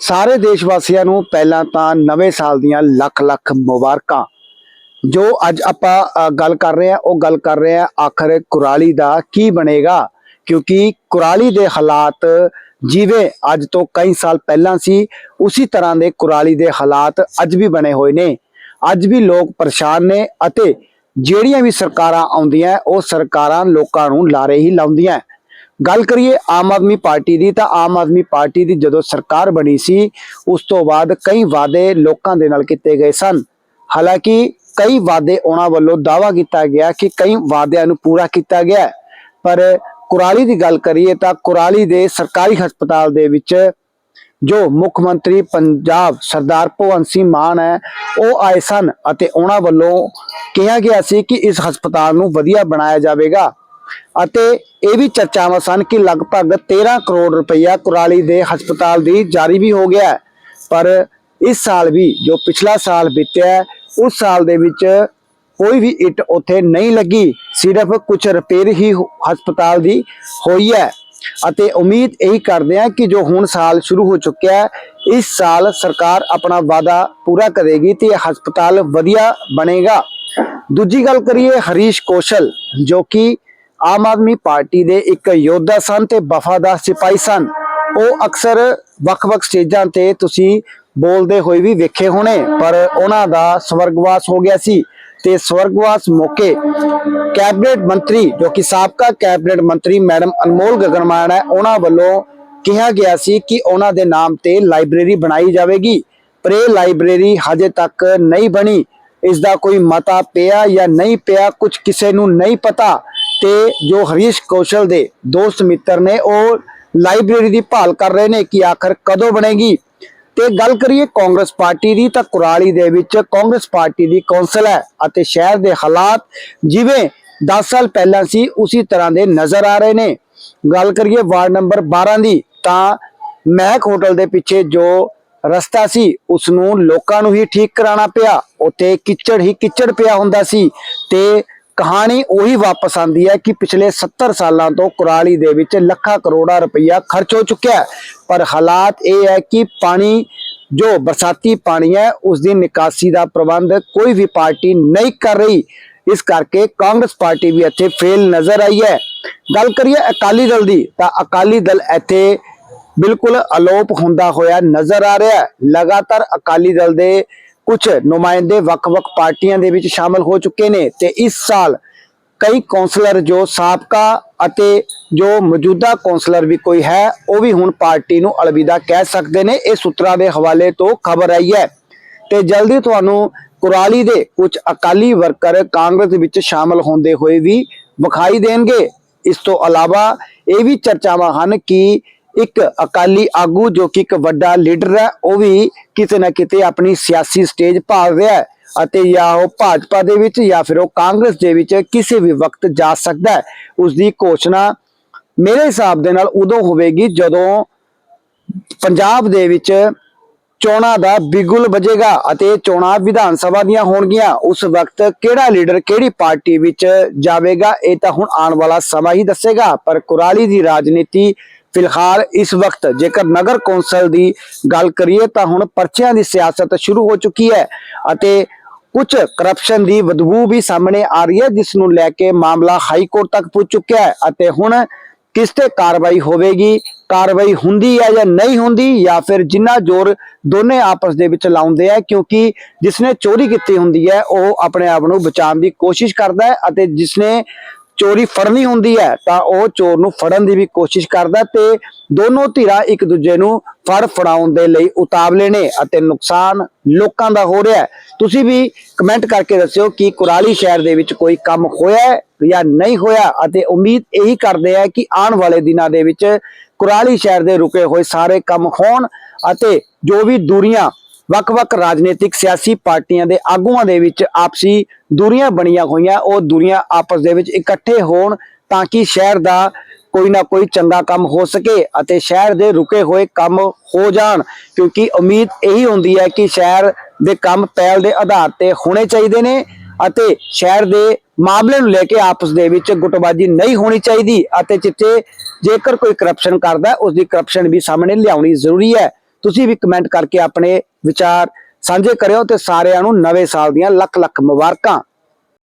ਸਾਰੇ ਦੇਸ਼ ਵਾਸੀਆਂ ਨੂੰ ਪਹਿਲਾਂ ਤਾਂ ਨਵੇਂ ਸਾਲ ਦੀਆਂ ਲੱਖ ਲੱਖ ਮੁਬਾਰਕਾਂ। ਜੋ ਅੱਜ ਆਪਾਂ ਗੱਲ ਕਰ ਰਹੇ ਹਾਂ, ਉਹ ਗੱਲ ਕਰ ਰਹੇ ਹਾਂ ਆਖਰ ਕੁਰਾਲੀ ਦਾ ਕੀ ਬਣੇਗਾ? ਕਿਉਂਕਿ ਕੁਰਾਲੀ ਦੇ ਹਾਲਾਤ ਜਿਵੇਂ ਅੱਜ ਤੋਂ ਕਈ ਸਾਲ ਪਹਿਲਾਂ ਸੀ, ਉਸੇ ਤਰ੍ਹਾਂ ਦੇ ਕੁਰਾਲੀ ਦੇ ਹਾਲਾਤ ਅੱਜ ਵੀ ਬਣੇ ਹੋਏ ਨੇ। ਅੱਜ ਵੀ ਲੋਕ ਪਰੇਸ਼ਾਨ ਨੇ ਅਤੇ ਜਿਹੜੀਆਂ ਵੀ ਸਰਕਾਰਾਂ ਆਉਂਦੀਆਂ, ਉਹ ਸਰਕਾਰਾਂ ਲੋਕਾਂ ਨੂੰ ਲਾਰੇ ਹੀ ਲਾਉਂਦੀਆਂ। ਗੱਲ ਕਰੀਏ ਆਮ ਆਦਮੀ ਪਾਰਟੀ ਦੀ, ਤਾਂ ਆਮ ਆਦਮੀ ਪਾਰਟੀ ਦੀ ਜਦੋਂ ਸਰਕਾਰ ਬਣੀ ਸੀ, ਉਸ ਤੋਂ ਬਾਅਦ ਕਈ ਵਾਅਦੇ ਲੋਕਾਂ ਦੇ ਨਾਲ ਕੀਤੇ ਗਏ ਸਨ। ਹਾਲਾਂਕਿ ਕਈ ਵਾਅਦੇ ਉਹਨਾਂ ਵੱਲੋਂ ਦਾਵਾ ਕੀਤਾ ਗਿਆ ਕਿ ਕਈ ਵਾਅਦਿਆਂ ਨੂੰ ਪੂਰਾ ਕੀਤਾ ਗਿਆ। ਪਰ ਕੁਰਾਲੀ ਦੀ ਗੱਲ ਕਰੀਏ ਤਾਂ ਕੁਰਾਲੀ ਦੇ ਸਰਕਾਰੀ ਹਸਪਤਾਲ ਦੇ ਵਿੱਚ ਜੋ ਮੁੱਖ ਮੰਤਰੀ ਪੰਜਾਬ ਸਰਦਾਰ ਭਗਵੰਤ ਸਿੰਘ ਮਾਨ ਹੈ, ਉਹ ਆਏ ਸਨ ਅਤੇ ਉਹਨਾਂ ਵੱਲੋਂ ਕਿਹਾ ਗਿਆ ਸੀ ਕਿ ਇਸ ਹਸਪਤਾਲ ਨੂੰ ਵਧੀਆ ਬਣਾਇਆ ਜਾਵੇਗਾ। ਅਤੇ ਇਹ ਵੀ ਚਰਚਾਵਾਂ ਸਨ ਕਿ ਲਗਭਗ 13 ਕਰੋੜ ਰੁਪਈਆ ਕੁਰਾਲੀ ਦੇ ਹਸਪਤਾਲ ਦੀ ਜਾਰੀ ਵੀ ਹੋ ਗਿਆ ਪਰ ਇਸ ਸਾਲ ਵੀ ਜੋ ਪਿਛਲਾ ਸਾਲ ਬੀਤਿਆ ਉਸ ਸਾਲ ਦੇ ਵਿੱਚ ਕੋਈ ਵੀ ਇੱਟ ਉੱਥੇ ਨਹੀਂ ਲੱਗੀ। ਸਿਰਫ ਕੁਝ ਰਿਪੇਅਰ ਹੀ ਹਸਪਤਾਲ ਦੀ ਹੋਈ ਹੈ। ਅਤੇ ਉਮੀਦ ਇਹੀ ਕਰਦੇ ਹਾਂ ਕਿ ਜੋ ਹੁਣ ਸਾਲ ਸ਼ੁਰੂ ਹੋ ਚੁੱਕਿਆ ਹੈ, ਇਸ ਸਾਲ ਸਰਕਾਰ ਆਪਣਾ ਵਾਅਦਾ ਪੂਰਾ ਕਰੇਗੀ ਤੇ ਹਸਪਤਾਲ ਵਧੀਆ ਬਣੇਗਾ। ਦੂਜੀ ਗੱਲ ਕਰੀਏ ਹਰੀਸ਼ ਕੌਸ਼ਲ, ਜੋ ਕਿ ਆਮ ਆਦਮੀ ਪਾਰਟੀ ਦੇ ਇੱਕ ਯੋਧਾ ਸਨ ਤੇ ਵਫਾਦਾਰ ਸਿਪਾਹੀ ਸਨ। ਉਹ ਅਕਸਰ ਵੱਖ-ਵੱਖ ਸਟੇਜਾਂ ਤੇ ਤੁਸੀਂ ਬੋਲਦੇ ਹੋਏ ਵੀ ਵੇਖੇ ਹੋਣੇ, ਪਰ ਉਹਨਾਂ ਦਾ ਸਵਰਗਵਾਸ ਹੋ ਗਿਆ ਸੀ ਤੇ ਸਵਰਗਵਾਸ ਮੌਕੇ ਕੈਬਨਿਟ ਮੰਤਰੀ ਜੋ ਕਿ ਸਾਬਕਾ ਕੈਬਨਿਟ ਮੰਤਰੀ ਮੈਡਮ ਅਨਮੋਲ ਗਗਨਮਾਨ ਹੈ, ਉਹਨਾਂ ਵੱਲੋਂ ਕਿਹਾ ਗਿਆ ਸੀ ਕਿ ਉਹਨਾਂ ਦੇ ਨਾਮ ਤੇ ਲਾਇਬ੍ਰੇਰੀ ਬਣਾਈ ਜਾਵੇਗੀ। ਪਰ ਇਹ ਲਾਇਬ੍ਰੇਰੀ ਹਜੇ ਤੱਕ ਨਹੀਂ ਬਣੀ। ਇਸ ਦਾ ਕੋਈ ਮਤਾ ਪਿਆ ਜਾਂ ਨਹੀਂ ਪਿਆ ਕੁਝ ਕਿਸੇ ਨੂੰ ਨਹੀਂ ਪਤਾ। ਤੇ ਜੋ ਹਰੀਸ਼ ਕੌਸ਼ਲ ਦੇ ਦੋਸਤ ਮਿੱਤਰ ਨੇ, ਉਹ ਲਾਇਬ੍ਰੇਰੀ ਦੀ ਭਾਲ ਕਰ ਰਹੇ ਨੇ ਕਿ ਆਖਰ ਕਦੋਂ ਬਣੇਗੀ। ਤੇ ਗੱਲ ਕਰੀਏ ਕਾਂਗਰਸ ਪਾਰਟੀ ਦੀ, ਤਾਂ ਕੁਰਾਲੀ ਦੇ ਵਿੱਚ ਕਾਂਗਰਸ ਪਾਰਟੀ ਦੀ ਕੌਂਸਲ ਹੈ ਅਤੇ ਸ਼ਹਿਰ ਦੇ ਹਾਲਾਤ ਜਿਵੇਂ 10 ਸਾਲ ਪਹਿਲਾਂ ਸੀ, ਉਸੇ ਤਰ੍ਹਾਂ ਦੇ ਨਜ਼ਰ ਆ ਰਹੇ ਨੇ। ਗੱਲ ਕਰੀਏ ਵਾਰਡ ਨੰਬਰ 12 ਦੀ, ਤਾਂ ਮਹਿਕ ਹੋਟਲ ਦੇ ਪਿੱਛੇ ਜੋ ਰਸਤਾ ਸੀ ਉਸ ਨੂੰ ਲੋਕਾਂ ਨੂੰ ਹੀ ਠੀਕ ਕਰਾਉਣਾ ਪਿਆ। ਉੱਥੇ ਕਿਚੜ ਹੀ ਕਿਚੜ ਪਿਆ ਹੁੰਦਾ ਸੀ ਤੇ ਕਹਾਣੀ ਉਹੀ ਵਾਪਸ ਆਂਦੀ ਹੈ ਕਿ ਪਿਛਲੇ 70 ਸਾਲਾਂ ਤੋਂ ਕੁਰਾਲੀ ਦੇ ਵਿੱਚ ਲੱਖਾਂ ਕਰੋੜਾਂ ਰੁਪਈਆ ਖਰਚ ਹੋ ਚੁੱਕਿਆ ਪਰ ਹਾਲਾਤ ਇਹ ਹੈ ਕਿ ਪਾਣੀ, ਜੋ ਬਰਸਾਤੀ ਪਾਣੀ ਹੈ ਉਸ ਦੀ ਨਿਕਾਸੀ ਦਾ ਪ੍ਰਬੰਧ ਕੋਈ ਵੀ ਪਾਰਟੀ ਨਹੀਂ ਕਰ ਰਹੀ। ਇਸ ਕਰਕੇ ਕਾਂਗਰਸ ਪਾਰਟੀ ਵੀ ਇੱਥੇ ਫੇਲ ਨਜ਼ਰ ਆਈ ਹੈ। ਗੱਲ ਕਰੀਏ ਅਕਾਲੀ ਦਲ ਦੀ, ਤਾਂ ਅਕਾਲੀ ਦਲ ਇੱਥੇ ਬਿਲਕੁਲ ਅਲੋਪ ਹੁੰਦਾ ਹੋਇਆ ਨਜ਼ਰ ਆ ਰਿਹਾ ਹੈ। ਲਗਾਤਾਰ ਅਕਾਲੀ ਦਲ ਦੇ ਕੁਝ ਨੁਮਾਇੰਦੇ ਵੱਖ-ਵੱਖ ਪਾਰਟੀਆਂ ਦੇ ਵਿੱਚ ਸ਼ਾਮਲ ਹੋ ਚੁੱਕੇ ਨੇ ਤੇ ਇਸ ਸਾਲ ਕਈ ਕੌਂਸਲਰ ਜੋ ਸਾਬਕਾ ਅਤੇ ਜੋ ਮੌਜੂਦਾ ਕੌਂਸਲਰ ਵੀ ਕੋਈ ਹੈ, ਉਹ ਵੀ ਹੁਣ ਪਾਰਟੀ ਨੂੰ ਅਲਵਿਦਾ ਕਹਿ ਸਕਦੇ ਨੇ। ਇਹ ਸੂਤਰਾਂ ਦੇ ਹਵਾਲੇ ਤੋਂ ਖਬਰ ਆਈ ਹੈ। ਤੇ ਜਲਦੀ ਤੁਹਾਨੂੰ ਕੁਰਾਲੀ ਦੇ ਕੁਝ ਅਕਾਲੀ ਵਰਕਰ ਕਾਂਗਰਸ ਦੇ ਵਿੱਚ ਸ਼ਾਮਲ ਹੁੰਦੇ ਹੋਏ ਵੀ ਵਿਖਾਈ ਦੇਣਗੇ। ਇਸ ਤੋਂ ਇਲਾਵਾ ਇਹ ਵੀ ਚਰਚਾਵਾਂ ਹਨ ਕਿ ਇੱਕ ਅਕਾਲੀ ਆਗੂ ਜੋ ਕਿ ਇੱਕ ਵੱਡਾ ਲੀਡਰ ਹੈ, ਉਹ ਵੀ ਕਿਤੇ ਨਾ ਕਿਤੇ ਆਪਣੀ ਸਿਆਸੀ ਸਟੇਜ ਭਾਲ ਰਿਹਾ ਹੈ ਅਤੇ ਜਾਂ ਉਹ ਭਾਜਪਾ ਦੇ ਵਿੱਚ ਜਾਂ ਫਿਰ ਉਹ ਕਾਂਗਰਸ ਦੇ ਵਿੱਚ ਕਿਸੇ ਵੀ ਵਕਤ ਜਾ ਸਕਦਾ ਹੈ। ਉਸ ਦੀ ਘੋਸ਼ਣਾ ਮੇਰੇ ਹਿਸਾਬ ਦੇ ਨਾਲ ਉਦੋਂ ਹੋਵੇਗੀ ਜਦੋਂ ਪੰਜਾਬ ਦੇ ਵਿੱਚ ਚੋਣਾਂ ਦਾ ਬਿਗੁਲ ਵਜੇਗਾ ਅਤੇ ਚੋਣਾਂ ਵਿਧਾਨ ਸਭਾ ਦੀਆਂ ਹੋਣਗੀਆਂ। ਉਸ ਵਕਤ ਕਿਹੜਾ ਲੀਡਰ ਕਿਹੜੀ ਪਾਰਟੀ ਵਿੱਚ ਜਾਵੇਗਾ, ਇਹ ਤਾਂ ਹੁਣ ਆਉਣ ਵਾਲਾ ਸਮਾਂ ਹੀ ਦੱਸੇਗਾ। ਪਰ ਕੁਰਾਲੀ ਦੀ ਰਾਜਨੀਤੀ ਫਿਲਹਾਲ ਇਸ ਵਕਤ ਜੇਕਰ ਨਗਰ ਕੌਂਸਲ ਦੀ ਗੱਲ ਕਰੀਏ ਤਾਂ ਹੁਣ ਪਰਚਿਆਂ ਦੀ ਸਿਆਸਤ ਸ਼ੁਰੂ ਹੋ ਚੁੱਕੀ ਹੈ ਅਤੇ ਕੁਝ ਕਰਪਸ਼ਨ ਦੀ ਬਦਬੂ ਵੀ ਸਾਹਮਣੇ ਆ ਰਹੀ ਹੈ, ਜਿਸ ਨੂੰ ਲੈ ਕੇ ਮਾਮਲਾ ਹਾਈ ਕੋਰਟ ਤੱਕ ਪਹੁੰਚ ਚੁੱਕਿਆ ਹੈ ਅਤੇ ਹੁਣ ਕਿਸ ਤੇ ਕਾਰਵਾਈ ਹੋਵੇਗੀ, ਕਾਰਵਾਈ ਹੁੰਦੀ ਹੈ ਜਾਂ ਨਹੀਂ ਹੁੰਦੀ ਜਾਂ ਫਿਰ ਜਿੰਨਾ ਜ਼ੋਰ ਦੋਨੇ ਆਪਸ ਦੇ ਵਿੱਚ ਲਾਉਂਦੇ ਆ ਕਿਉਂਕਿ ਜਿਸਨੇ ਚੋਰੀ ਕੀਤੀ ਹੁੰਦੀ ਹੈ, ਉਹ ਆਪਣੇ ਆਪ ਨੂੰ ਬਚਾਉਣ ਦੀ ਕੋਸ਼ਿਸ਼ ਕਰਦਾ ਹੈ ਅਤੇ ਜਿਸਨੇ ਚੋਰੀ ਫੜਨੀ ਹੁੰਦੀ ਹੈ, ਤਾਂ ਉਹ ਚੋਰ ਨੂੰ ਫੜਨ ਦੀ ਵੀ ਕੋਸ਼ਿਸ਼ ਕਰਦਾ ਤੇ ਦੋਨੋਂ ਧਿਰਾਂ ਇੱਕ ਦੂਜੇ ਨੂੰ ਫੜ ਫੜਾਉਣ ਦੇ ਲਈ ਉਤਾਵਲੇ ਨੇ ਅਤੇ ਨੁਕਸਾਨ ਲੋਕਾਂ ਦਾ ਹੋ ਰਿਹਾ ਤੁਸੀਂ ਵੀ ਕਮੈਂਟ ਕਰਕੇ ਦੱਸਿਓ ਕਿ ਕੁਰਾਲੀ ਸ਼ਹਿਰ ਦੇ ਵਿੱਚ ਕੋਈ ਕੰਮ ਹੋਇਆ ਜਾਂ ਨਹੀਂ ਹੋਇਆ ਅਤੇ ਉਮੀਦ ਇਹੀ ਕਰਦੇ ਆ ਕਿ ਆਉਣ ਵਾਲੇ ਦਿਨਾਂ ਦੇ ਵਿੱਚ ਕੁਰਾਲੀ ਸ਼ਹਿਰ ਦੇ ਰੁਕੇ ਹੋਏ ਸਾਰੇ ਕੰਮ ਹੋਣ ਅਤੇ ਜੋ ਵੀ ਦੂਰੀਆਂ ਵੱਖ-ਵੱਖ ਰਾਜਨੀਤਿਕ ਸਿਆਸੀ ਪਾਰਟੀਆਂ ਦੇ ਆਗੂਆਂ ਦੇ ਵਿੱਚ ਆਪਸੀ ਦੂਰੀਆਂ ਬਣੀਆਂ ਹੋਈਆਂ ਉਹ ਦੂਰੀਆਂ ਆਪਸ ਦੇ ਵਿੱਚ ਇਕੱਠੇ ਹੋਣ ਤਾਂ ਕਿ ਸ਼ਹਿਰ ਦਾ ਕੋਈ ਨਾ ਕੋਈ ਚੰਗਾ ਕੰਮ ਹੋ ਸਕੇ ਅਤੇ ਸ਼ਹਿਰ ਦੇ ਰੁਕੇ ਹੋਏ ਕੰਮ ਹੋ ਜਾਣ ਕਿਉਂਕਿ ਉਮੀਦ ਇਹੀ ਹੁੰਦੀ ਹੈ ਕਿ ਸ਼ਹਿਰ ਦੇ ਕੰਮ ਪਹਿਲ ਦੇ ਆਧਾਰ ਤੇ ਹੋਣੇ ਚਾਹੀਦੇ ਨੇ ਅਤੇ ਸ਼ਹਿਰ ਦੇ ਮਾਮਲੇ ਨੂੰ ਲੈ ਕੇ ਆਪਸ ਦੇ ਵਿੱਚ ਗੁੱਟਬਾਜੀ ਨਹੀਂ ਹੋਣੀ ਚਾਹੀਦੀ ਅਤੇ ਜਿੱਥੇ ਜੇਕਰ ਕੋਈ ਕਰਪਸ਼ਨ ਕਰਦਾ ਹੈ, ਉਸ ਦੀ ਕਰਪਸ਼ਨ ਵੀ ਸਾਹਮਣੇ ਲਿਆਉਣੀ ਜ਼ਰੂਰੀ ਹੈ। ਤੁਸੀਂ ਵੀ ਕਮੈਂਟ ਕਰਕੇ ਆਪਣੇ ਵਿਚਾਰ ਸਾਂਝੇ ਕਰਿਓ ਤੇ ਸਾਰਿਆਂ ਨੂੰ ਨਵੇਂ ਸਾਲ ਦੀਆਂ ਲੱਖ ਲੱਖ ਮੁਬਾਰਕਾਂ।